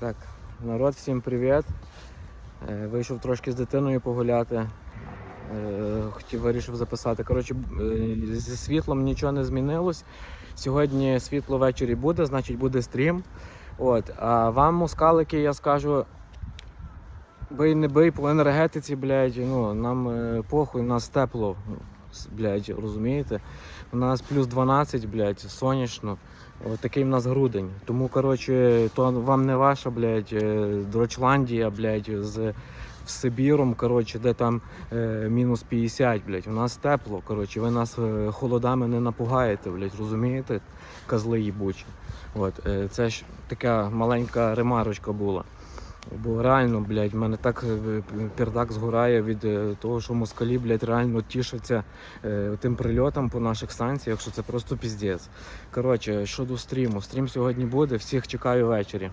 Так, народ, всім привіт. Е, Вийшов трошки з дитиною погуляти. Е, Хотів вирішив записати. Коротше, е, зі світлом нічого не змінилось. Сьогодні світло ввечері буде, значить буде стрім. От. А вам, москалики, я скажу. Бий не бий по енергетиці, блядь, ну, нам похуй, нас тепло, блядь, розумієте? У нас плюс 12, блядь, сонячно. Такий в нас грудень. Тому, коротше, то вам не ваша, блядь, е, Дрочландія, блядь, з з Сибіром, коротше, де там е, мінус 50, блядь. У нас тепло, коротше, ви нас е, холодами не напугаєте, блядь, розумієте? Козли їбучі. От, е, це ж така маленька ремарочка була. Бо реально, блядь, в мене так е, пердак згорає від е, того, що москалі, блядь, реально тішаться е, тим прильотом по наших станціях, що це просто піздець. Коротше, щодо стріму. Стрім сьогодні буде, всіх чекаю ввечері.